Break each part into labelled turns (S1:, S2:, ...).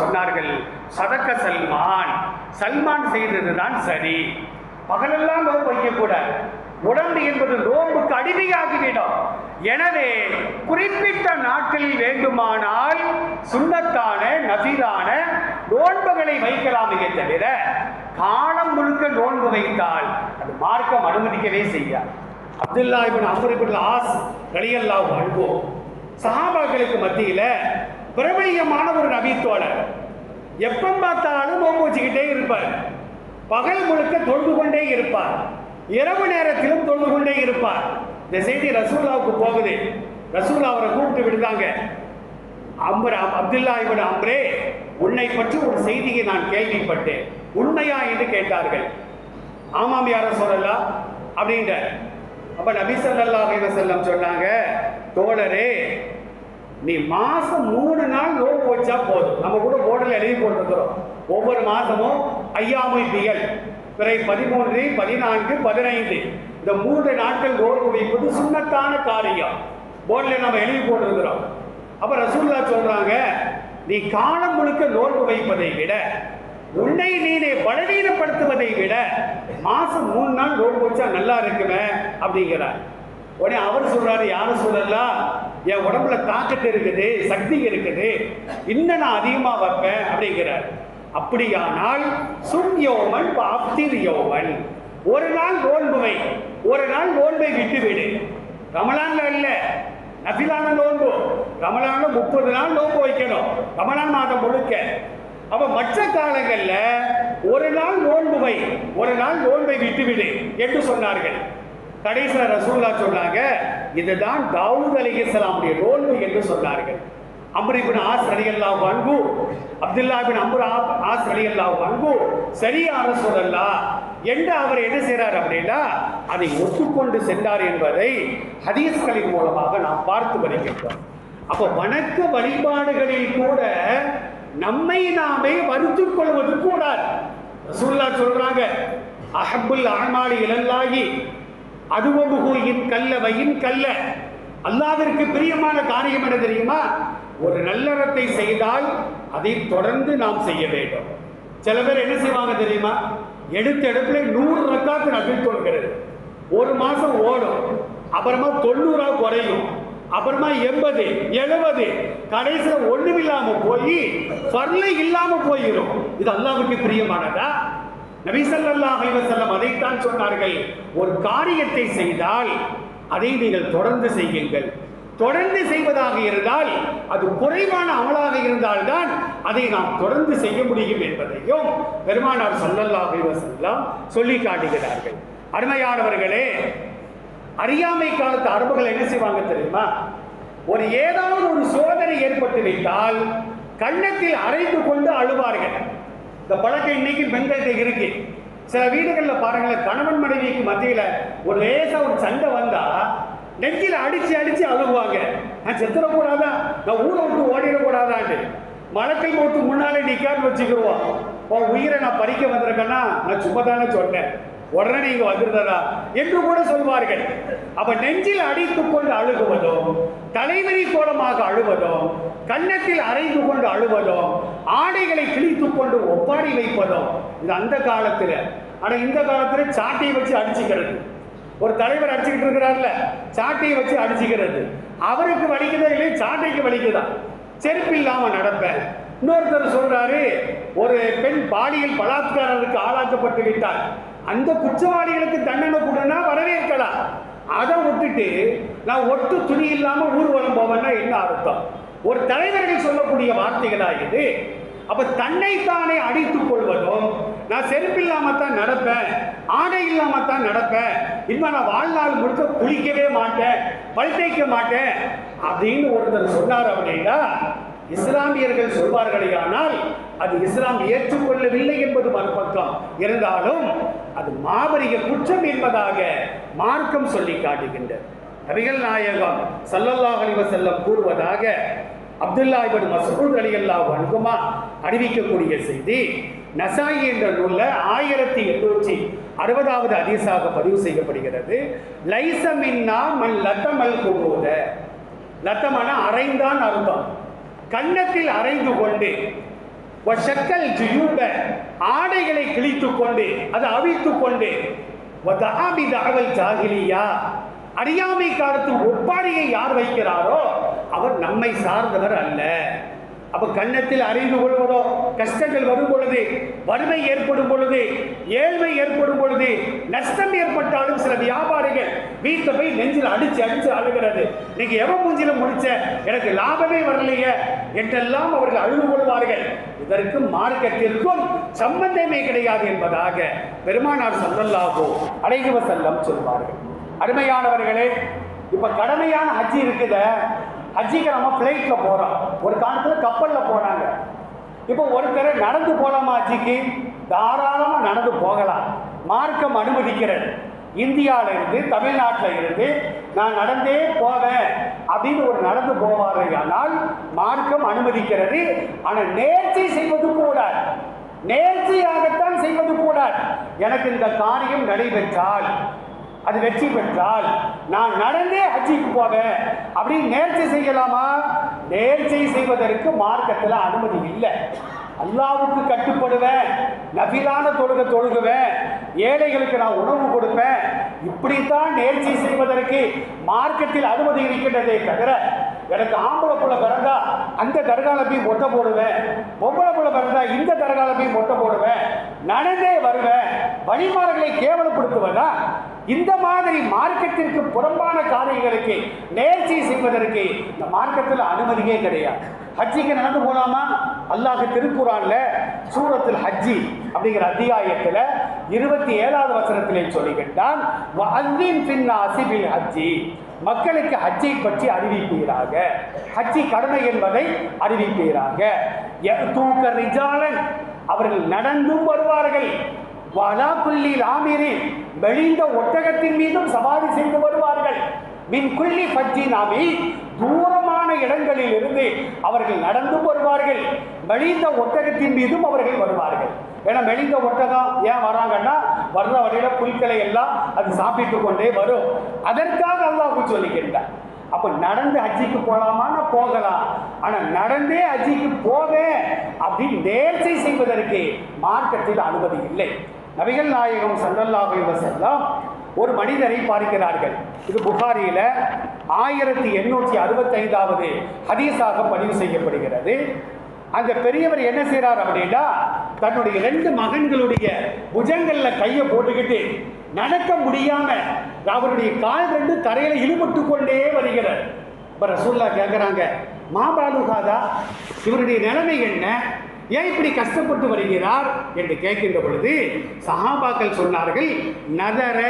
S1: சொன்னார்கள் சதக்க சல்மான் சல்மான் செய்ததுதான் சரி. பகலெல்லாம் நோன்பு வைக்கக்கூடாது உடம்பு என்பது நோன்புக்கு அடிமையாகிவிடும். எனவே குறிப்பிட்ட நாட்களில் வேண்டுமானால் சுண்ணத்தான நபிலான நோன்புகளை வைக்கலாமே தவிர காலம் முழுக்க நோன்பு வைத்தால் அது மார்க்கம் அனுமதிக்கவே செய்யாது. Abdullah ibn Amr ibn Aas கலியல்லா வாழ்வோம் சஹாபாக்களுக்கு மத்தியில பிரபலியமான ஒரு நபித்தோழர் எப்போ பார்த்தாலும் நோன்பு வச்சுக்கிட்டே இருப்பார். பகல் முழுக்க தொழுது கொண்டே இருப்பார். இரவு நேரத்திலும் தொழுது கொண்டே இருப்பார். இந்த செய்தி ரசூலாவுக்கு போகுது. ரசூலா அவரை கூப்பிட்டு விடுதாங்க. அம்பர் அப்துல்லா இவன் அம்ரே உன்னை பற்றி ஒரு செய்தியை நான் கேள்விப்பட்டேன். உண்மையா என்று கேட்டார்கள். ஆமாம் யார சொல்லலாம் அப்படின்ற அப்ப நபி ஸல்லல்லாஹு செல்லம் சொன்னாங்க தோழரே நீ மாசம் மூணு நாள் நோன்பு வச்சா போதும். நம்ம கூட போர்டில் எழுதி போட்டிருக்கிறோம். ஒவ்வொரு மாசமும் ஐயாமை பியல். பிறை பதிமூன்று பதினான்கு பதினைந்து. இந்த மூன்று நாட்கள் நோன்பு வைப்பது சுண்ணத்தான காரியம். போர்டில் நம்ம எழுதி போட்டிருக்கிறோம். அப்ப ரசூல்லா சொல்றாங்க நீ காலம் முழுக்க நோன்பு வைப்பதை விட உன்னை நீனை பலவீனப்படுத்துவதை விட மாசம் மூணு நாள் நோன்பு வச்சா நல்லா இருக்குமே? அப்படிங்கிறார். உடனே அவர் சொல்றாரு யாரும் சொல்லலாம் என் உடம்புல தாக்கத்து இருக்குது சக்தி இருக்குது. இன்னும் நான் அதிகமாக வைப்பேன் அப்படிங்கிறார். அப்படியானால் சும் யோமன் அப்திர் யோமன். ஒரு நாள் நோன்புவை ஒரு நாள் நோன்பை விட்டுவிடு. ரமலான்ல இல்ல நபிலான நோன்பு. ரமலான முப்பது நாள் நோன்பு வைக்கணும் ரமலான் மாதம் முழுக்க. அப்ப மற்ற காலங்கள்ல ஒரு நாள் நோன்பு வை ஒரு நாள் நோன்பை விட்டுவிடு என்று சொன்னார்கள். கடைசியில் ரசூல்லா சொன்னாங்க இதுதான் தாவூத் அலைஹிஸ்ஸலாமுடைய நோன்பு என்று சொன்னார்கள். அம்ரிபின் ஆஸ் அலி அல்லா Abdullah Abdullah bin Amr Aas Aas அல்லா அன்ஹு சரியா சூழல்லா என்று அவர் என்ன செய்கிறார் அப்படின்னா அதை ஒத்துக்கொண்டு சென்றார் என்பதை ஹதீஸ்களின் மூலமாக நாம் பார்த்து வருகின்றோம். அப்போ வணக்க வழிபாடுகளில் கூட நம்மை நாமே வருத்திக் கொள்வது கூடாது. ரசூல்லா சொல்றாங்க அஹபுல் அமாலி இழல்லாகி அதுவபுகூயின் கல்லவையின் கல்ல. அல்லாவிற்கு பிரியமான காரியம் என்ன தெரியுமா? ஒரு நல்லறத்தை செய்தால் அதை தொடர்ந்து நாம் செய்ய வேண்டும். சில பேர் என்ன செய்வாங்க தெரியுமா? எடுத்த இடத்துல நூறு ரக்காத்து நபில் கொள்கிறது ஒரு மாசம் ஓடும். அப்புறமா தொண்ணூறா குறையும். அப்புறமா எண்பது எழுபது கடைசியில் ஒண்ணுமில்லாம போய் பர்லை இல்லாம போயிடும் இது அல்லாவுக்கு பிரியமானதா? நபி அலிவசல்லம் அதைத்தான் சொன்னார்கள். ஒரு காரியத்தை செய்தால் அதை நீங்கள் தொடர்ந்து செய்யுங்கள். தொடர்ந்து செய்வதாக இருந்தால் அது குறைவான அமலாக இருந்தால்தான் அதை நாம் தொடர்ந்து செய்ய முடியும் என்பதையும் பெருமானார் சல்லல்லா அலிவசல்லாம் சொல்லி காட்டுகிறார்கள். அருமையானவர்களே அறியாமை காலத்து அரபுகள் என்ன செய்வாங்க தெரியுமா? ஒரு ஏதாவது ஒரு சோதனை ஏற்பட்டு வைத்தால் கண்ணத்தில் அரைத்து கொண்டு அழுவார்கள். இந்த பழக்கம் இன்னைக்கு பெண்கள்கிட்ட இருக்கு. சில வீடுகளில் பாருங்களேன் கணவன் மனைவிக்கு மத்தியில் ஒரு லேசா ஒரு சண்டை வந்தா நெஞ்சில் அடிச்சு அடிச்சு அழுகுவாங்க. நான் செத்துடக்கூடாதா நான் ஊரை விட்டு ஓடிடக்கூடாதான்ட்டு. மலக்கை போட்டு முன்னாலே நிக்கான்னு வச்சுக்கிடுவோம் உன் உயிரை நான் பறிக்க வந்திருக்கேன்னா நான் சும்மா தானே சொன்னேன். உடனே நீங்க வந்துருந்ததா? என்று கூட சொல்வார்கள். அப்ப நெஞ்சில் அடித்துக் கொண்டு அழுகுவதும் தலைவரி கோலமாக அழுவதும் கன்னத்தில் அரைந்து கொண்டு அழுவதும் ஆடைகளை கிழித்து கொண்டு ஒப்பாடி வைப்பதும் இது அந்த காலத்துல. ஆனா இந்த காலத்துல சாட்டை வச்சு அடிச்சுக்கிறது. ஒரு தலைவர் அடிச்சுக்கிட்டு இருக்கிறார்ல சாட்டையை வச்சு அடிச்சுக்கிறது. அவருக்கு வலிக்குதா இல்லை சாட்டைக்கு வலிக்குதா? செருப்பு இல்லாம நடப்பேன் இன்னொருத்தர் சொல்றாரு ஒரு பெண் பாலியல் பலாத்காரருக்கு ஆளாக்கப்பட்டு விட்டார். அந்த குற்றவாளிகளுக்கு தண்டனை கொடுனா வரவேற்கலாம். அதை விட்டுட்டு நான் ஒட்டு துணி இல்லாம ஊர்வலம் போவேன்னா என்ன அர்த்தம்? ஒரு தலைவர்கள் சொல்லக்கூடிய வார்த்தைகளா இது? அப்ப தன்னைத்தானே அடித்துக் கொள்வதும் நான் செருப்பு இல்லாம தான் நடப்பேன் ஆடை இல்லாம தான் நடப்பேன் இனிமே நான் வாழ்நாள் முழுக்க குளிக்கவே மாட்டேன் பல் தேய்க்க மாட்டேன் அப்படின்னு ஒருத்தர் சொன்னார் அப்படின்னா இஸ்லாமியர்கள் சொல்வார்களே ஆனால் அது இஸ்லாம் ஏற்றுக்கொள்ளவில்லை என்பது மறுபக்கம். இருந்தாலும் அது மாபெரிய குற்றம் என்பதாக மார்க்கம் சொல்லி காட்டுகின்றது. நபிகள் நாயகம் சல்லல்லா அலிவ செல்லம் கூறுவதாக அப்துல்லா இப்னு மஸ்ஊத் அலிகல்லா அன்ஹுமா அறிவிக்கக்கூடிய செய்தி நசாயி என்ற நூலில் ஆயிரத்தி எண்ணூற்றி அறுபதாவது அதிசாக பதிவு செய்யப்படுகிறது. லைசமின்னா மண் மன் லத்தமல் குபோத. லத்தமான அரைந்தான் அர்த்தம். கன்னத்தில் அரைந்து கொண்டு வஷக்கல் ஜுயூப ஆடைகளை கிழித்துக் கொண்டு அதை அவிழ்த்துக் கொண்டு. வதஹாபி ஜாகிலியா அறியாமை காலத்தில் ஒப்பாரியை யார் வைக்கிறாரோ அவர் நம்மை சார்ந்தவர் அல்ல. அப்ப கன்னத்தில் அறிந்து கொள்வதோ கஷ்டங்கள் வரும் பொழுது வறுமை ஏற்படும் பொழுது ஏழ்மை ஏற்படும் பொழுது நஷ்டம் ஏற்பட்டாலும் சில வியாபாரிகள் வீட்டில் போய் நெஞ்சில் அடிச்சு அடிச்சு அழுகிறது. நீங்க எவன் மூஞ்சில முடிச்ச எனக்கு லாபமே வரலையே என்றெல்லாம் அவர்கள் அழுது கொள்வார்கள். இதற்கு மார்க்கத்திற்கும் சம்பந்தமே கிடையாது என்பதாக பெருமானார் சொல்லல்லாகோ அடைகுவ செல்லம் சொல்வார்கள். அருமையானவர்களே இப்ப கடமையான ஹஜ்ஜி இருக்குத. ஹஜ்ஜிக்கு நம்ம ஃப்ளைட்டில் போகிறோம் ஒரு காலத்தில் கப்பலில் போனாங்க. இப்போ ஒருத்தர் நடந்து போகலாமாச்சிக்கு தாராளமாக நடந்து போகலாம். மார்க்கம் அனுமதிக்கிறது. இந்தியாவில் இருந்து தமிழ்நாட்டில் இருந்து நான் நடந்தே போவேன் அப்படின்னு ஒரு நடந்து போவார்கள் ஆனால் மார்க்கம் அனுமதிக்கிறது. ஆனால் நேர்ச்சி செய்வது கூடாது. நேர்ச்சியாகத்தான் செய்வது கூடாது. எனக்கு இந்த காரியம் நடைபெற்றால் அது வெற்றி பெற்றால் நான் நடந்தே ஹஜ்ஜிக்கு போவேன். அப்படின்னு நேர்ச்சி செய்யலாமா? நேர்ச்சி செய்வதற்கு மார்க்கத்தில் அனுமதி இல்லை. அல்லாவுக்கு கட்டுப்படுவேன். நபிலான தொழுக தொழுகுவேன். ஏழைகளுக்கு நான் உணவு கொடுப்பேன். இப்படித்தான் நேர்ச்சி செய்வதற்கு மார்க்கத்தில் அனுமதி இருக்கின்றதே தவிர எனக்கு ஆம்பளை குள்ள பிறந்தா அந்த தர்கால போய் மொட்டை போடுவேன். பொம்பளை பிள்ளை பிறந்தா இந்த தர்கால போய் மொட்டை போடுவேன். நடந்தே வருவேன். வழிமார்களை கேவலப்படுத்துவதா? இந்த மாதிரி மார்க்கத்திற்கு புறம்பான காரியங்களுக்கு நேர்ச்சி செய்வதற்கு இந்த மார்க்கத்தில் அனுமதியே கிடையாது. ஹஜ்ஜிக்கு நடந்து போலாமா? அல்லாஹ் திருக்குறான்ல சூரத்தில் ஹஜ்ஜி அப்படிங்கிற அத்தியாயத்தில் இருபத்தி ஏழாவது வசனத்திலே சொல்லுகின்றான் ஹஜ்ஜி. மக்களுக்கு ஹஜ்ஜை பற்றி அறிவிப்பீராக. ஹஜ்ஜி கடமை என்பதை அறிவிப்பீராக. தூக்க ரிஜாலன் அவர்கள் நடந்தும் வருவார்கள். வலா புள்ளி வெளிந்த ஒட்டகத்தின் மீதும் சவாரி செய்து வருவார்கள். மின் குள்ளி பற்றி நாமி தூரமான இடங்களில் இருந்து அவர்கள் நடந்தும் வருவார்கள். வெளிந்த ஒட்டகத்தின் மீதும் அவர்கள் வருவார்கள். ஏன்னா மெலிந்த ஒட்டகம் ஏன் வராங்கன்னா வர்ற வழியில புல்களை எல்லாம் அது சாப்பிட்டு கொண்டே வரும். அதற்காக அல்லாஹ் சொல்லிக்கின்றார் அப்ப நடந்து ஹஜ்ஜிக்கு போலாமான்னு போகலாம். ஆனா நடந்தே ஹஜ்ஜிக்கு போவேன் அப்படின்னு நேர்ச்சை செய்வதற்கு மார்க்கத்தில் அனுமதி இல்லை. நபிகள் நாயகம் ஸல்லல்லாஹு அலைஹி ஒரு மனிதரை பார்க்கிறார்கள். இது புகாரியில ஆயிரத்தி எண்ணூற்றி அறுபத்தைந்தாவது ஹதீஸாக பதிவு செய்யப்படுகிறது. அந்த பெரியவர் என்ன செய்கிறார் அப்படின்னா தன்னுடைய ரெண்டு மகன்களுடைய புஜங்கள்ல கையை போட்டுக்கிட்டு நடக்க முடியாம அவருடைய கால் ரெண்டு தரையில இழுபட்டு கொண்டே வருகிறார். இப்போ ரசூல்லா கேட்குறாங்க மாபாலுகாதா இவருடைய நிலைமை என்ன? ஏன் இப்படி கஷ்டப்பட்டு வருகிறார்? என்று கேட்கின்ற பொழுது சஹாபாக்கள் சொன்னார்கள் நதர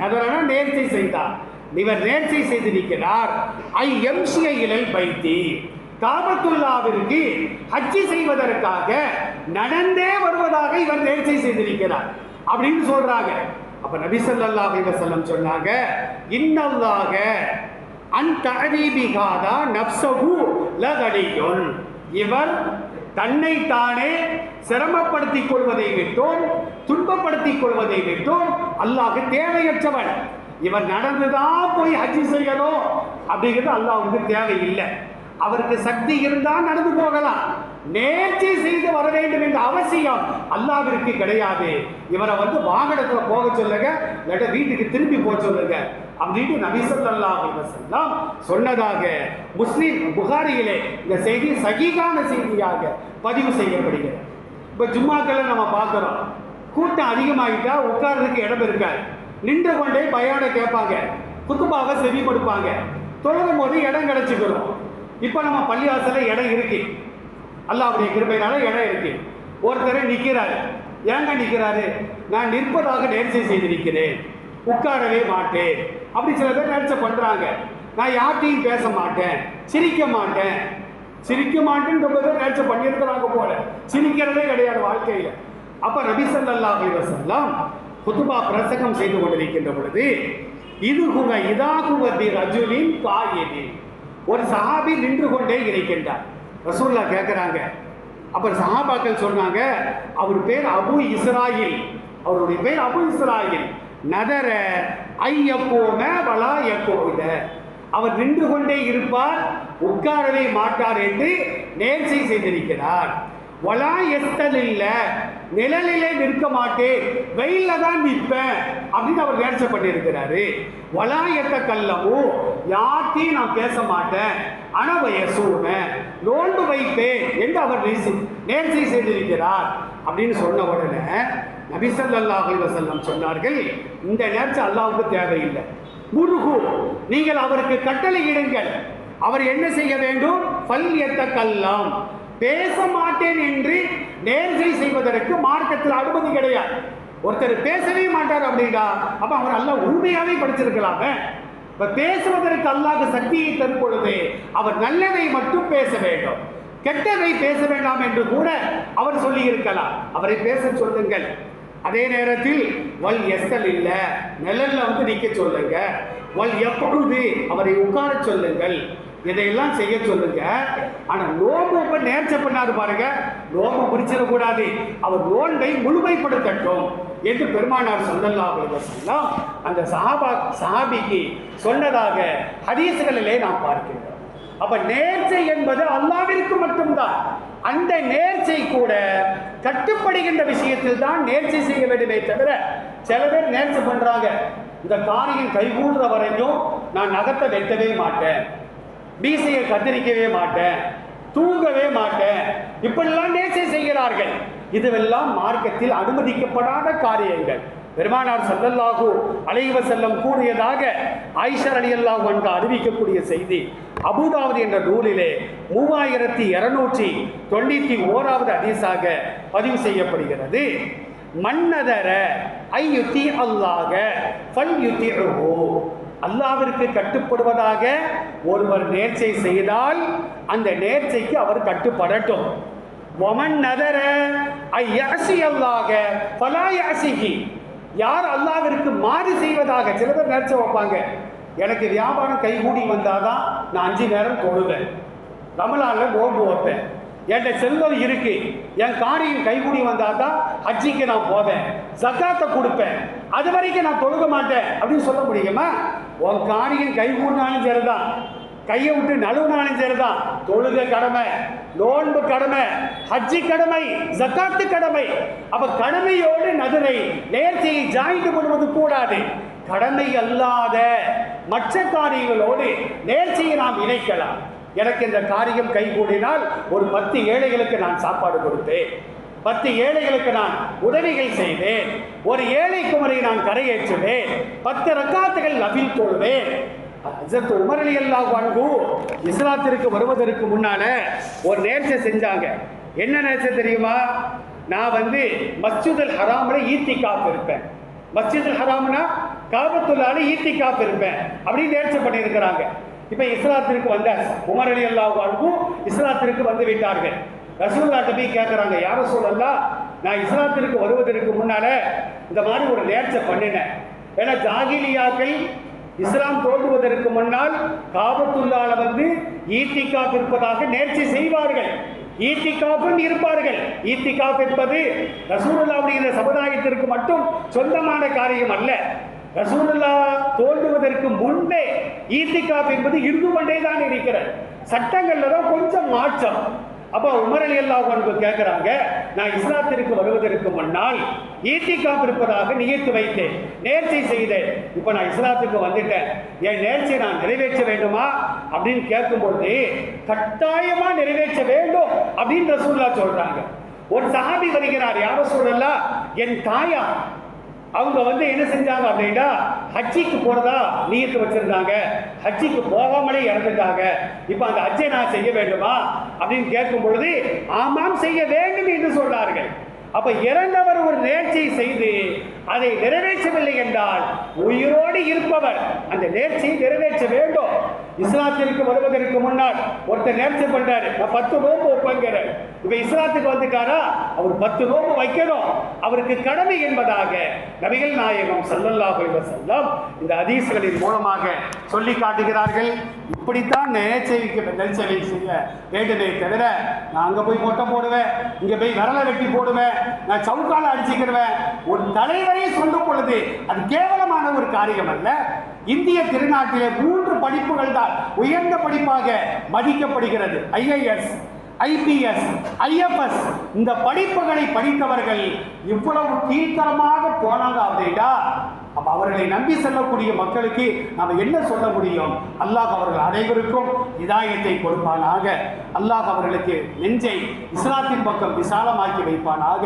S1: நதரன நேர்ச்சை செய்தார். இவர் நேர்ச்சை செய்து நிற்கிறார். ஐ எம்சிஐ இழல் பைத்தி. காபத்துல்லாவிற்கு ஹஜ்ஜி செய்வதற்காக நடந்தே வருவதாக இவர் நேர்ச்சை செய்திருக்கிறார். அப்படின்னு சொல்றாங்க. அப்ப நபி ஸல்லல்லாஹு அலைஹி சொன்னாங்க இன்னல்லாக அந்த அரிபிகாதா நப்சஹு லகலியுன். இவர் தன்னை தானே சிரமப்படுத்திக் கொள்வதை விட்டும் துன்பப்படுத்திக் கொள்வதை விட்டும் அல்லாஹ் தேவையற்றவன். இவர் நடந்துதான் போய் ஹஜ்ஜி செய்யணும் அப்படிங்கிறது அல்லாஹ்வுக்கு தேவையில்லை. அவருக்கு சக்தி இருந்தால் நடந்து போகலாம். நேர்ச்சி செய்து வர வேண்டும் என்ற அவசியம் அல்லாவிற்கு கிடையாது. இவரை வந்து வாகனத்துல போக சொல்லுங்க இல்லாட்ட வீட்டுக்கு திரும்பி போக சொல்லுங்க. அப்படின்னு நபி ஸல்லல்லாஹு சொன்னதாக முஸ்லிம் புகாரியிலே இந்த செய்தி சகிகான செய்தியாக பதிவு செய்யப்படுகிறது. இப்போ ஜும்மாக்களை நம்ம பார்க்குறோம். கூட்டம் அதிகமாகிட்டா உட்கார்றதுக்கு இடம் இருக்காது. நின்று கொண்டே பயான கேட்பாங்க. குத்துபாவை செவி கொடுப்பாங்க தொழுகும் போது இடம் கிடைச்சிக்கிறோம் இப்போ நம்ம பள்ளிவாசல்ல இடம் இருக்கு. அல்லாவுடைய கிருபையினால இடம் இருக்கு. ஒருத்தர் நிற்கிறாரு ஏங்க நிற்கிறாரு நான் நிற்பதாக நேர்ச்சை செய்திருக்கிறேன். உட்காரவே மாட்டேன். அப்படி சில பேர் நேர்ச்சை பண்ணுறாங்க நான் யார்ட்டையும் பேச மாட்டேன். சிரிக்க மாட்டேன். சிரிக்க மாட்டேன்னு ரொம்ப பேர் நேர்ச்சை பண்ணியிருக்கிறாங்க போல. சிரிக்கிறதே கிடையாது வாழ்க்கையில். அப்போ நபி ஸல்லல்லாஹு அலைஹி வஸல்லம் குத்துபா பிரசங்கம் செய்து கொண்டிருக்கின்ற பொழுது இது குக இதா குக பி ரஜுலின் காயினி ஒரு சஹாபி நின்று கொண்டே இருக்கின்றார் ரசூல்லா கேட்குறாங்க. அப்புறம் சஹாபாக்கள் சொன்னாங்க அவர் பேர் அபு இஸ்ராயில். அவருடைய பேர் அபு இஸ்ராயில். நதர ஐயப்போம வலா எப்போவித அவர் நின்று கொண்டே இருப்பார் உட்காரவே மாட்டார் என்று நேர்ச்சி செய்திருக்கிறார். வலா எஸ்தல் நிழலிலே நிற்க மாட்டேன் வெயில்ல தான் நிற்பேன் அப்படின்னு அவர் நேர்ச்சை பண்ணியிருக்கிறாரு. வலா எத்த கல்லமோ யார்த்தையும் நான் பேச மாட்டேன் அனவயசூன நோன்பு வைப்பேன் என்று அவர் நேசி நேர்ச்சி செய்திருக்கிறார் அப்படின்னு சொன்ன உடனே நபிசல்லாஹ் செல்லம் சொன்னார்கள் இந்த நேர்ச்சி அல்லாவுக்கு தேவையில்லை. முருகு நீங்கள் அவருக்கு கட்டளை இடுங்கள். அவர் என்ன செய்ய வேண்டும்? பல் எத்த கல்லாம் பேச மாட்டேன் என்று நேர்கை செய்வதற்கு மார்க்கத்தில் அனுமதி கிடையாது. ஒருத்தர் பேசவே மாட்டார் அப்படின்னா அப்ப அவர் அல்லாஹ் உண்மையாவே படிச்சிருக்கலாமே. இப்ப பேசுவதற்கு அல்லாத சக்தியை தரும் பொழுது அவர் நல்லதை மட்டும் பேச வேண்டும். கெட்டதை பேச வேண்டாம் என்று கூட அவர் சொல்லி இருக்கலாம் அவரை பேச சொல்லுங்கள். அதே நேரத்தில் வல் எசல் இல்ல. நிழல்ல வந்து நிக்க சொல்லுங்க. வல் எப்பொழுது அவரை உட்கார சொல்லுங்கள். இதையெல்லாம் செய்ய சொல்லுங்க. ஆனா நோம்பு இப்ப நேர்ச்சை பண்ணாரு பாருங்க. நோம்பு பிடிச்சிடக்கூடாது. அவர் நோன்பை முழுமைப்படுத்தட்டும் என்று பெருமானார் சொல்லலாம் வசல்லம் அந்த சஹாபா சஹாபிக்கு சொன்னதாக ஹதீசுகளிலே நாம் பார்க்கின்றோம். அப்ப நேர்ச்சை என்பது அல்லாவிற்கு மட்டும்தான். அந்த நேர்ச்சை கூட கட்டுப்படுகின்ற விஷயத்தில் தான் நேர்ச்சை செய்ய வேண்டுமே தவிர சில பேர் நேர்ச்சை பண்றாங்க. இந்த காரியம் கைகூடுற வரைக்கும் நான் நகத்தை வெட்டவே மாட்டேன். மீசையை கத்தரிக்கவே மாட்டேன் தூங்கவே மாட்டேன். இப்படிலாம் நேசை செய்கிறார்கள். இதுவெல்லாம் மார்க்கத்தில் அனுமதிக்கப்படாத காரியங்கள். பெருமானார் சல்லல்லாஹு அலைஹி செல்லம் கூறியதாக ஐஷர் அலி அல்லாஹ் அன்கு அறிவிக்கக்கூடிய செய்தி அபுதாவது என்ற நூலிலே மூவாயிரத்தி இருநூற்றி தொண்ணூற்றி ஓராவது அதிசாக பதிவு செய்யப்படுகிறது. மன்னதர ஐயுத்தி அல்லாக ஃபல் யுத்தி அல்லாவிற்கு கட்டுப்படுவதாக ஒருவர் நேர்ச்சை செய்தால் அந்த நேர்ச்சைக்கு அவர் கட்டுப்படட்டும். ஒமன் நதர ஐயாசி அல்லாக யார் அல்லாவிற்கு மாறி செய்வதாக சில பேர் நேர்ச்சை வைப்பாங்க. எனக்கு வியாபாரம் கைகூடி வந்தாதான் நான் அஞ்சு நேரம் தொழுவேன். ரமலான்ல நோன்பு வைப்பேன். என்கிட்ட செல்வம் இருக்கு. என் காரியம் கைகூடி வந்தாதான் ஹஜ்ஜிக்கு நான் போவேன். சக்காத்தை கொடுப்பேன். அது வரைக்கும் நான் தொழுக மாட்டேன். அப்படின்னு சொல்ல முடியுமா? உன் காரியம் கைகூடினாலும் சரிதான். கையை விட்டு நழுவினாலும் சரிதான். தொழுக கடமை நோன்பு கடமை ஹஜ்ஜி கடமை ஜக்காத்து கடமை. அப்ப கடமையோடு நதுரை நேர்ச்சியை ஜாயிண்ட் பண்ணுவது கூடாது. கடமை அல்லாத மற்ற காரியங்களோடு நேர்ச்சியை நாம் இணைக்கலாம். எனக்கு இந்த காரியம் கைகூடினால் ஒரு பத்து ஏழைகளுக்கு நான் சாப்பாடு கொடுத்தேன் பத்து ஏழைகளுக்கு நான் உதவிகள் செய்வேன். ஒரு ஏழை குமரை நான் கரையேற்றுவேன். பத்து ரக்காத்துகள் நபில் தொழுவேன். அஜத் உமர் அலி அல்லாஹ் அன்ஹு இஸ்லாத்திற்கு வருவதற்கு முன்னால ஒரு நேர்ச்சை செஞ்சாங்க. என்ன நேர்ச்சை தெரியுமா? நான் வந்து மஸ்ஜிதுல் ஈத்தி காப்பு இருப்பேன். மஸ்ஜிதுல் ஹராம்னா ஈத்தி காப்பு இருப்பேன் அப்படின்னு நேர்ச்சை பண்ணியிருக்கிறாங்க. இப்ப இஸ்லாத்திற்கு வந்த உமர் அலி அல்லாஹ் அன்ஹு இஸ்லாத்திற்கு வந்து விட்டார்கள். ரசூல்லாட்ட போய் கேட்குறாங்க யாரை சொல்லலாம் நான் இஸ்லாத்திற்கு வருவதற்கு முன்னால இந்த மாதிரி ஒரு நேர்ச்சை பண்ணினேன். ஏன்னா ஜாகிலியாக்கள் இஸ்லாம் தோன்றுவதற்கு முன்னால் காபத்துள்ளால வந்து ஈத்திகாப் இருப்பதாக நேர்ச்சி செய்வார்கள். ஈத்திகாப்பும் இருப்பார்கள். ஈத்திகாப் என்பது ரசூலுல்லாவுடைய சமுதாயத்திற்கு மட்டும் சொந்தமான காரியம் அல்ல. ரசூலுல்லா தோன்றுவதற்கு முன்பே ஈத்திகாப் என்பது இருந்து கொண்டே தான் இருக்கிறது. சட்டங்கள்ல தான் கொஞ்சம் மாற்றம். அப்போ உமர் அலி அல்லாஹ் கேட்குறாங்க நான் இஸ்லாத்திற்கு வருவதற்கு முன்னால் ஈத்திகாப் இருப்பதாக நியத்து வைத்தேன் நேர்ச்சி செய்தேன். இப்போ நான் இஸ்லாத்துக்கு வந்துட்டேன். என் நேர்ச்சியை நான் நிறைவேற்ற வேண்டுமா? அப்படின்னு கேட்கும்போது கட்டாயமாக நிறைவேற்ற வேண்டும் அப்படின்னு ரசூல்லா சொல்கிறாங்க ஒரு சஹாபி வருகிறார் யார சூழல்லா என் தாயா அவங்க வந்து என்ன செஞ்சாங்க அப்படின்னா ஹஜ்ஜிக்கு போகிறதா நீயத்து வச்சுருந்தாங்க. ஹஜ்ஜிக்கு போகாமலே இறந்துட்டாங்க. இப்போ அந்த ஹஜ்ஜை நான் செய்ய வேண்டுமா? அப்படின்னு கேட்கும் பொழுது ஆமாம் செய்ய வேண்டும் என்று சொன்னார்கள் அப்போ இறந்தவர் ஒரு நேர்ச்சியை செய்து அதை நிறைவேற்றவில்லை என்றால் உயிரோடு இருப்பவர் அந்த நேர்ச்சியை நிறைவேற்ற வேண்டும். இஸ்லாத்திற்கு வருவதற்கு முன்னால் ஒருத்தர் நேர்ச்சி பண்றாரு நான் பத்து நோம்பு வைப்பேங்கிறார். இப்ப இஸ்லாத்துக்கு வந்துட்டாரா அவர் பத்து நோம்பு வைக்கணும். அவருக்கு கடமை என்பதாக நபிகள் நாயகம் ஸல்லல்லாஹு செல்லம் இந்த அதீசுகளின் மூலமாக சொல்லி காட்டுகிறார்கள். இப்படித்தான் நேர்ச்சைக்கு நெல்சவை செய்ய வேண்டுமே தவிர நான் அங்கே போய் மொட்டை போடுவேன் இங்கே போய் விரலை வெட்டி போடுவேன் நான் சவுக்கால அடிச்சுக்கிடுவேன் ஒரு தலைவரே சொல்லும் பொழுது அது கேவலமான ஒரு காரியம் அல்ல. இந்திய திருநாட்டிலே மூன்று படிப்புகள் தான் உயர்ந்த படிப்பாக மதிக்கப்படுகிறது. ஐஏஎஸ் ஐபிஎஸ் ஐஎஃப்எஸ் இந்த படிப்புகளை படித்தவர்கள் இவ்வளவு கீழ்த்தரமாக போனாங்க அப்படின்னா அப்ப அவர்களை நம்பி செல்லக்கூடிய மக்களுக்கு நாம் என்ன சொல்ல முடியும்? அல்லாஹ் அவர்கள் அனைவருக்கும் இதாயத்தை கொடுப்பானாக. அல்லாஹ் அவர்களுக்கு நெஞ்சை இஸ்லாத்தின் பக்கம் விசாலமாக்கி வைப்பானாக.